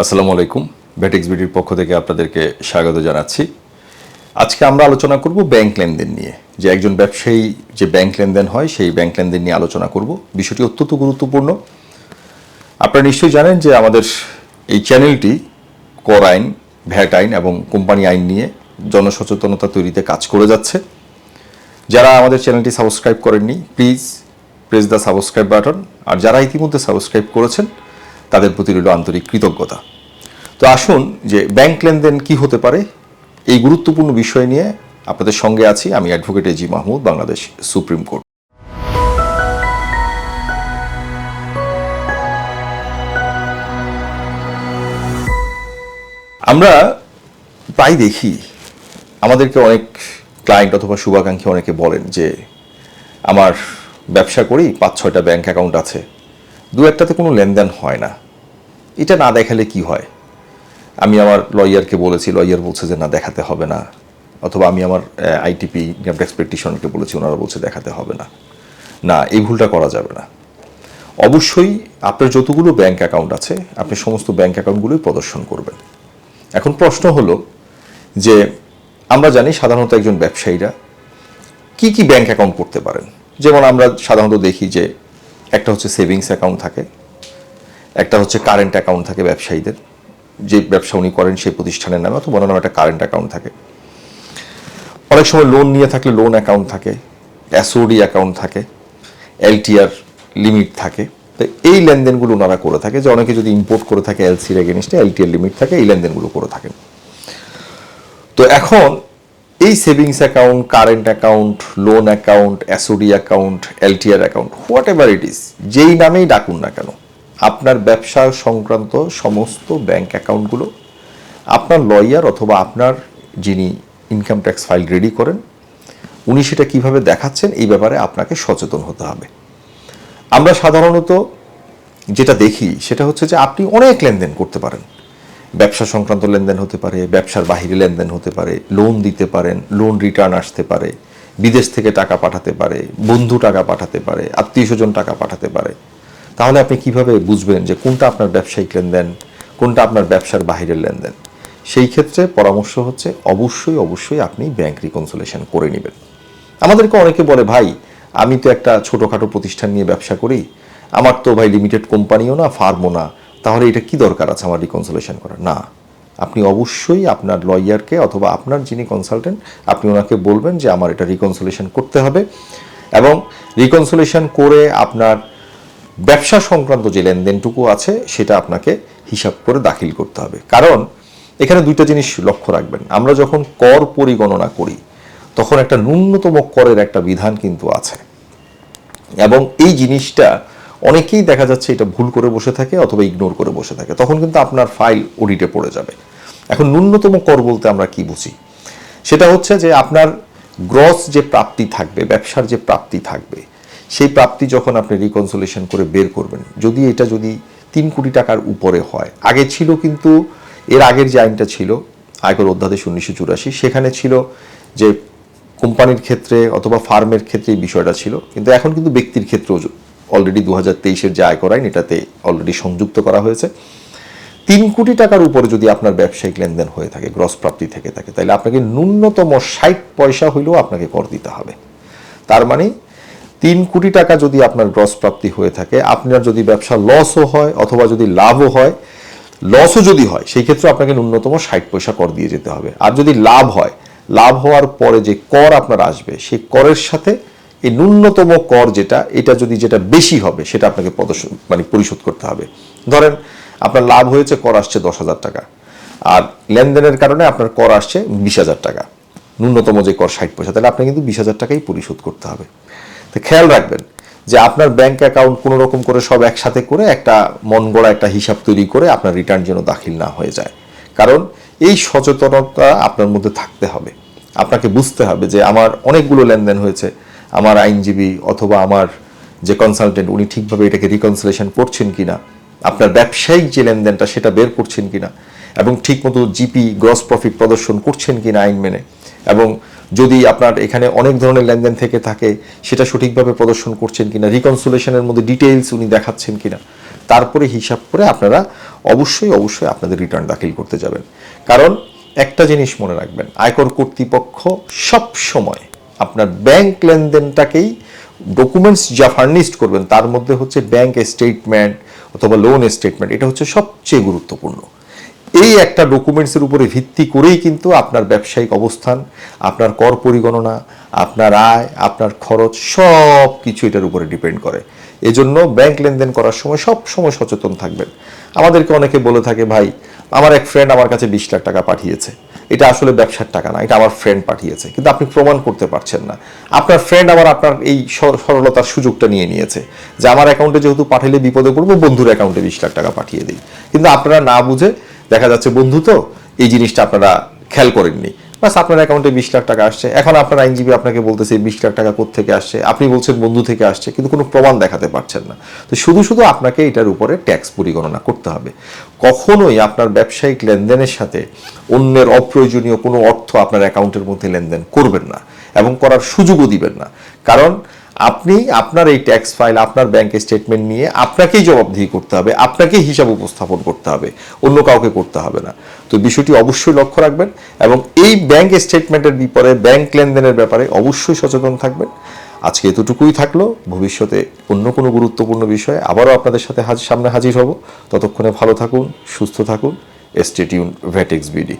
আসসালামু আলাইকুম। ভ্যাটেক্স বিডির পক্ষ থেকে আপনাদেরকে স্বাগত জানাচ্ছি। আজকে আমরা আলোচনা করব ব্যাংক লেনদেন নিয়ে। যে একজন ব্যবসায়ী যে ব্যাংক লেনদেন হয়, সেই ব্যাংক লেনদেন নিয়ে আলোচনা করব। বিষয়টি অত্যন্ত গুরুত্বপূর্ণ। আপনারা নিশ্চয়ই জানেন যে আমাদের এই চ্যানেলটি কর আইন, ভ্যাট আইন এবং কোম্পানি আইন নিয়ে জনসচেতনতা তৈরিতে কাজ করে যাচ্ছে। যারা আমাদের চ্যানেলটি সাবস্ক্রাইব করেননি, please press the subscribe button. আর যারা ইতিমধ্যে সাবস্ক্রাইব করেছেন তাদের প্রতি রইল আন্তরিক কৃতজ্ঞতা। তো আসুন যে ব্যাংক লেনদেন কি হতে পারে, এই গুরুত্বপূর্ণ বিষয় নিয়ে আপনাদের সঙ্গে আছি আমি advocate AG Mahmud, Bangladesh Supreme Court. আমরা প্রায় দেখি, আমাদেরকে অনেক ক্লায়েন্ট অথবা শুভাকাঙ্ক্ষী অনেকে বলেন যে, আমার ব্যবসা করি, পাঁচ ছয়টা ব্যাংক অ্যাকাউন্ট আছে, দু একটাতে কোনো লেনদেন হয় না। এটা না দেখালে কি হয়? আমি আমার লয়ারকে বলেছি লয়ার বলছে যে না, দেখাতে হবে না। অথবা আমি আমার আইটিপি ইনকাম ট্যাক্স বলেছি, ওনারা বলছে দেখাতে হবে না। না, এই ভুলটা করা যাবে না। অবশ্যই আপনার যতগুলো ব্যাংক অ্যাকাউন্ট আছে, আপনি সমস্ত ব্যাংক অ্যাকাউন্টগুলোই প্রদর্শন করবেন। এখন প্রশ্ন হলো যে, আমরা জানি সাধারণত একজন ব্যবসায়ীরা কি কি ব্যাংক অ্যাকাউন্ট করতে পারেন? যেমন আমরা সাধারণত দেখি যে, একটা হচ্ছে সেভিংস অ্যাকাউন্ট থাকে একটা হচ্ছে কারেন্ট অ্যাকাউন্ট থাকে ব্যবসায়ীদের। যে ব্যবসা উনি করেন সেই প্রতিষ্ঠানের নামে অথবা ওনার নামে একটা কারেন্ট অ্যাকাউন্ট থাকে। অনেক সময় লোন নিয়ে থাকলে লোন অ্যাকাউন্ট থাকে অ্যাসোডি অ্যাকাউন্ট থাকে এলটিআর লিমিট থাকে। তো এই লেনদেনগুলো ওনারা করে থাকে যে অনেকে যদি ইম্পোর্ট করে থাকে এলসির এগেনস্টে এলটিআর লিমিট থাকে, এই লেনদেনগুলো করে থাকেন। তো এখন এই savings account current account loan account অ্যাসোডি account LTR account whatever it is যেই নামেই ডাকুন না কেন আপনার ব্যবসা সংক্রান্ত সমস্ত ব্যাংক অ্যাকাউন্টগুলো আপনার লয়ার অথবা আপনার যিনি ইনকাম ট্যাক্স ফাইল রেডি করেন, উনি সেটা কীভাবে দেখাচ্ছেন এই ব্যাপারে আপনাকে সচেতন হতে হবে। আমরা সাধারণত যেটা দেখি সেটা হচ্ছে যে আপনি অনেক লেনদেন করতে পারেন। ব্যবসা সংক্রান্ত লেনদেন হতে পারে, ব্যবসার বাহিরে লেনদেন হতে পারে, লোন দিতে পারেন, লোন রিটার্ন আসতে পারে, বিদেশ থেকে টাকা পাঠাতে পারে, বন্ধু টাকা পাঠাতে পারে, আত্মীয় স্বজন টাকা পাঠাতে পারে। তাহলে আপনি কীভাবে বুঝবেন যে কোনটা আপনার ব্যবসায়িক লেনদেন, কোনটা আপনার ব্যবসার বাহিরের লেনদেন? সেই ক্ষেত্রে পরামর্শ হচ্ছে অবশ্যই অবশ্যই আপনি ব্যাংক রিকনসোলেশন করে নেবেন। আমাদেরকে অনেকে বলে, ভাই, আমি তো একটা ছোটোখাটো প্রতিষ্ঠান নিয়ে ব্যবসা করি, আমার তো ভাই লিমিটেড কোম্পানিও না ফার্মও না, তাহলে এটা কি দরকার আছে আমার রিকনসোলেশন করার? না, আপনি অবশ্যই আপনার লয়ারকে অথবা আপনার যিনি কনসালটেন্ট আপনি ওনাকে বলবেন যে আমার এটা রিকনসোলেশন করতে হবে এবং রিকনসোলেশন করে আপনার ব্যবসা সংক্রান্ত যে লেনদেনটুকু আছে, সেটা আপনাকে হিসাব করে দাখিল করতে হবে। কারণ এখানে দুইটা জিনিস লক্ষ্য রাখবেন। আমরা যখন কর পরিগণনা করি, তখন একটা ন্যূনতম করের একটা বিধান কিন্তু আছে। এবং এই জিনিসটা অনেকেই দেখা যাচ্ছে এটা ভুল করে বসে থাকে অথবা ইগনোর করে বসে থাকে। তখন কিন্তু আপনার ফাইল অডিটে পড়ে যাবে। এখন ন্যূনতম কর বলতে আমরা কি বুঝি? সেটা হচ্ছে যে আপনার গ্রস যে প্রাপ্তি থাকবে, ব্যবসার যে প্রাপ্তি থাকবে সেই প্রাপ্তি যখন আপনি রিকনসোলেশন করে বের করবেন, যদি এটা যদি তিন কোটি টাকার উপরে হয়, আগে ছিল কিন্তু এর আগের যে আইনটা ছিল, আয়কর অধ্যাদেশ উনিশশো চুরাশি, সেখানে ছিল যে কোম্পানির ক্ষেত্রে অথবা ফার্মের ক্ষেত্রে এই বিষয়টা ছিল, কিন্তু এখন কিন্তু ব্যক্তির ক্ষেত্রেও অলরেডি দু হাজার তেইশের যে আয়কর আইন, এটাতে অলরেডি সংযুক্ত করা হয়েছে। তিন কোটি টাকার উপরে যদি আপনার ব্যবসায়িক লেনদেন হয়ে থাকে গ্রস প্রাপ্তি থেকে থাকে তাহলে আপনাকে ন্যূনতম ষাট পয়সা হইলেও আপনাকে কর দিতে হবে। তার মানে তিন কোটি টাকা যদি আপনার গ্রস প্রাপ্তি হয়ে থাকে আপনার যদি ব্যবসা লসও হয় অথবা যদি লাভও হয় লসও যদি হয়, সেই ক্ষেত্রে আপনাকে ন্যূনতম ষাট পয়সা কর দিয়ে যেতে হবে। আর যদি লাভ হয়, লাভ হওয়ার পরে যে কর আপনার আসবে, সেই করের সাথে এই ন্যূনতম কর যেটা, এটা যদি যেটা বেশি হবে, সেটা আপনাকে মানে পরিশোধ করতে হবে। ধরেন, আপনার লাভ হয়েছে, কর আসছে দশ হাজার টাকা। আর লেনদেনের কারণে আপনার কর আসছে বিশ হাজার টাকা। ন্যূনতম যে কর ষাট পয়সা, তাহলে আপনাকে কিন্তু বিশ হাজার টাকাই পরিশোধ করতে হবে। তো খেয়াল রাখবেন যে আপনার ব্যাংক অ্যাকাউন্ট কোনো রকম করে সব একসাথে করে একটা মন গড়া একটা হিসাব তৈরি করে আপনার রিটার্ন যেন দাখিল না হয়ে যায়। কারণ এই সচেতনতা আপনার মধ্যে থাকতে হবে। আপনাকে বুঝতে হবে যে আমার অনেকগুলো লেনদেন হয়েছে, আমার আইনজীবী অথবা আমার যে কনসালটেন্ট উনি ঠিকভাবে এটাকে রিকনসিলেশন করছেন কিনা, আপনার ব্যবসায়িক যে লেনদেনটা সেটা বের করছেন কিনা, এবং ঠিকমতো জিপি গ্রস প্রফিট প্রদর্শন করছেন কিনা আইন মেনে, এবং যদি আপনার এখানে অনেক ধরনের লেনদেন থেকে থাকে, সেটা সঠিকভাবে প্রদর্শন করছেন কিনা রিকনসুলেশনের মধ্যে ডিটেইলস উনি দেখাচ্ছেন কিনা, তারপরে হিসাব করে আপনারা অবশ্যই অবশ্যই আপনাদের রিটার্ন দাখিল করতে যাবেন। কারণ একটা জিনিস মনে রাখবেন, আয়কর কর্তৃপক্ষ সব সময় আপনার ব্যাংক লেনদেনটাকেই ডকুমেন্টস যা ফার্নিশড করবেন, তার মধ্যে হচ্ছে ব্যাংক স্টেটমেন্ট অথবা লোন স্টেটমেন্ট এটা হচ্ছে সবচেয়ে গুরুত্বপূর্ণ। এই একটা ডকুমেন্টসের উপরে ভিত্তি করেই কিন্তু আপনার ব্যবসায়িক অবস্থান, আপনার কর পরিগণনা, আপনার আয়, আপনার খরচ সব কিছু এটার উপরে ডিপেন্ড করে। এজন্য ব্যাংক লেনদেন করার সময় সব সময় সচেতন থাকবেন। আমাদেরকে অনেকে বলে থাকে, ভাই, আমার এক ফ্রেন্ড আমার কাছে বিশ লাখ টাকা পাঠিয়েছে। এটা আসলে ব্যবসার টাকা না, এটা আমার ফ্রেন্ড পাঠিয়েছে। কিন্তু আপনি প্রমাণ করতে পারছেন না। আপনার ফ্রেন্ড আবার আপনার এই সরলতার সুযোগটা নিয়ে নিয়েছে যে, আমার অ্যাকাউন্টে যেহেতু পাঠালে বিপদে পড়ব, বন্ধুর অ্যাকাউন্টে বিশ লাখ টাকা পাঠিয়ে দিই। কিন্তু আপনারা না বুঝে দেখা যাচ্ছে বন্ধু তো, এই জিনিসটা আপনারা খেয়াল করেননি। বাস আপনার অ্যাকাউন্টে বিশ লাখ টাকা আসছে। এখন আপনার আইনজীবী আপনাকে বলতেছে, বিশ লাখ টাকা থেকে আসছে? আপনি বলছেন, বন্ধু থেকে আসছে। কিন্তু কোনো প্রমাণ দেখাতে পারছেন না। তো শুধু শুধু আপনাকে এটার উপরে ট্যাক্স পরিগণনা করতে হবে। কখনোই আপনার ব্যবসায়িক লেনদেনের সাথে অন্যের অপ্রয়োজনীয় কোনো অর্থ আপনার অ্যাকাউন্টের মধ্যে লেনদেন করবেন না। এবং করার সুযোগও দিবেন না। কারণ আপনি আপনার এই ট্যাক্স ফাইল আপনার ব্যাংকের স্টেটমেন্ট নিয়ে আপনাকেই জবাবদিহি করতে হবে, আপনাকেই হিসাব উপস্থাপন করতে হবে, অন্য কাউকে করতে হবে না। তো বিষয়টি অবশ্যই লক্ষ্য রাখবেন এবং এই ব্যাংক স্টেটমেন্টের বিপরে ব্যাংক লেনদেনের ব্যাপারে অবশ্যই সচেতন থাকবেন। আজকে এতটুকুই থাকল। ভবিষ্যতে অন্য কোনো গুরুত্বপূর্ণ বিষয়ে আবারও আপনাদের সাথে সামনে হাজির হব। ততক্ষণে ভালো থাকুন, সুস্থ থাকুন। Stay tuned ভ্যাটেক্স BD